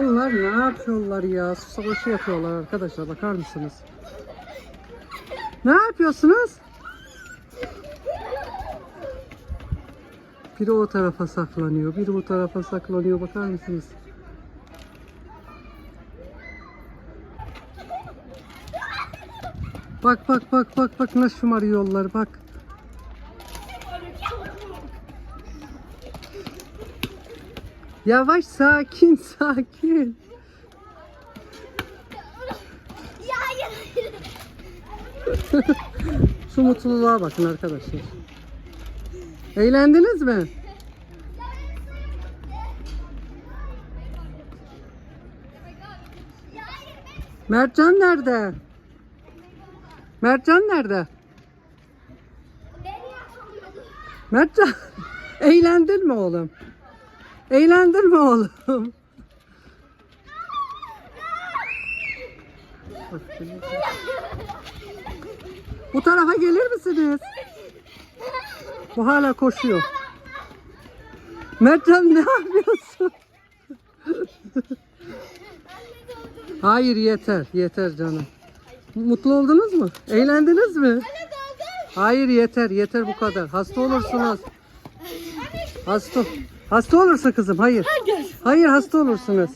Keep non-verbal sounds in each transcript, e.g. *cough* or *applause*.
Bunlar ne yapıyorlar ya? Su savaşı yapıyorlar arkadaşlar. Bakar mısınız? Ne yapıyorsunuz? Biri o tarafa saklanıyor. Biri bu tarafa saklanıyor. Bakar mısınız? Bak bak bak bak bak nasıl şımarıyorlar bak. Yavaş sakin *laughs* sakin. Ya hayır. Şu mutluluğa bakın arkadaşlar. Eğlendiniz mi? Mertcan nerede? Mertcan nerede? Mertcan *laughs* eğlendin mi oğlum? Eğlendin mi oğlum? Bu tarafa gelir misiniz? Bu hala koşuyor. Mertcan ne yapıyorsun? Hayır yeter, yeter canım. Mutlu oldunuz mu? Eğlendiniz mi? Hayır yeter, yeter bu kadar. Hasta olursunuz. Hasta, hasta olursun kızım. Hayır. Hayır hasta olursunuz.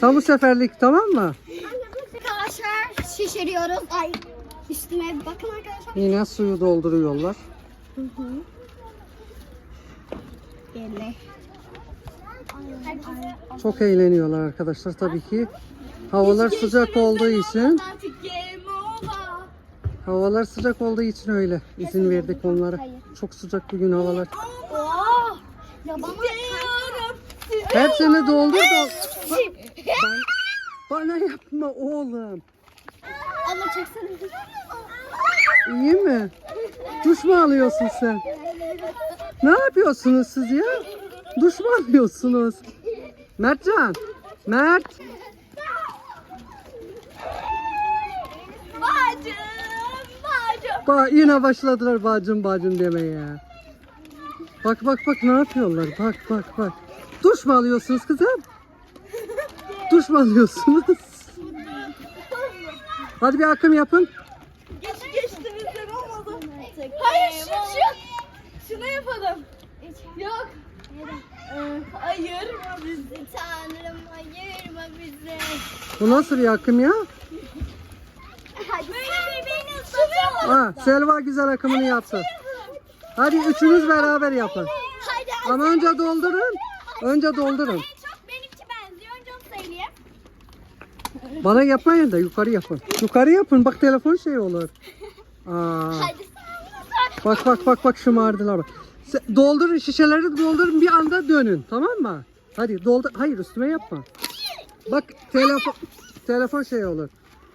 Tam bu seferlik tamam mı? Arkadaşlar şişiriyoruz. Ay üstüme bir bakın arkadaşlar. Yine suyu dolduruyorlar. Çok eğleniyorlar arkadaşlar tabii ki. Havalar sıcak olduğu için, havalar sıcak olduğu için öyle izin verdik onlara. Çok sıcak bugün havalar. Ya bana Hepsini doldur da Ban- bana yapma oğlum. Abla çeksene. İyi mi? Duş mu alıyorsun sen? Ne yapıyorsunuz siz ya? Duş mu alıyorsunuz? Mertcan. Mert. Bacım, bacım. Ba yine başladılar bacım bacım demeye. Bak bak bak ne yapıyorlar? Bak bak bak. Duş mu alıyorsunuz kızım? Duş mu alıyorsunuz? Hadi bir akım yapın. Geç geçtiğimizden olmadı. Hayır şu şu. Şunu yapalım. Yok. Ayırma bizi Tanrım ayırma bizi. Bu nasıl bir akım ya? Hadi Böyle ıslatalım. Ha, Selva güzel akımını yaptı. Hadi üçünüz beraber yapın. Haydi Ama önce doldurun. Önce doldurun. Çok benimki benziyor. Önce onu söyleyeyim. Bana yapmayın da yukarı yapın. Yukarı yapın. Bak telefon şey olur. Aa, Hadi bak bak bak bak şımardılar bak. Se- Doldurun şişeleri doldurun bir anda dönün. Tamam mı? Hadi doldur. Hayır üstüme yapma. Bak telefon telefon şey olur.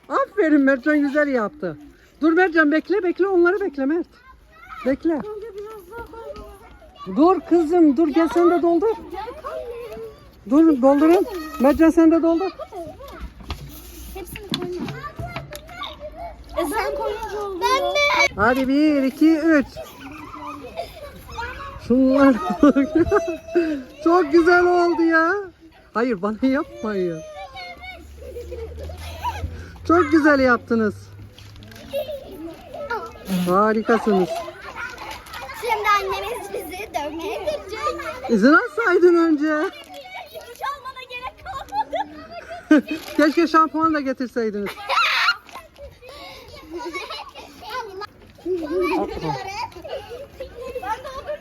Aferin Mertcan güzel yaptı. Dur Mertcan bekle bekle onları bekle Mert. Bekle. Dur kızım dur gel sen de doldur. Dur doldurun. Mertcan sen de doldur. Hepsini koyma. E sen koyunca oldu. Ben de. Hadi bir, iki, üç. Şunlar. *laughs* Çok güzel oldu ya. Hayır bana yapmayın. Çok güzel yaptınız. Harikasınız. İzin alsaydın önce. Hiç almana gerek kalmadı. Keşke şampuan da getirseydiniz.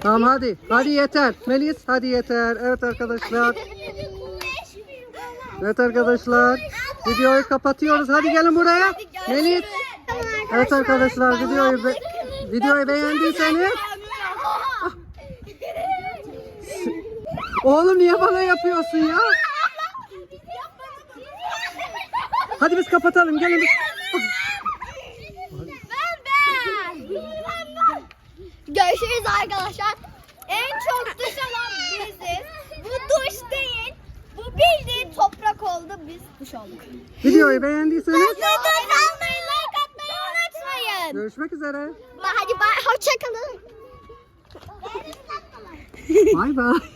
Tamam hadi. Hadi yeter. Melis hadi yeter. Evet arkadaşlar. Evet arkadaşlar. Videoyu kapatıyoruz. Hadi gelin buraya. Melis. Evet arkadaşlar videoyu be- videoyu beğendiyseniz Oğlum niye bana yapıyorsun ya? Hadi biz kapatalım. Gelin biz. Ben ben. Görüşürüz arkadaşlar. En çok duş alan biziz. Bu duş değil. Bu bildiğin toprak oldu. Biz duş olduk. Videoyu beğendiyseniz Neden almayı like atmayı unutmayın. görüşmek üzere. Hadi bay. Hoşçakalın. Bay bay.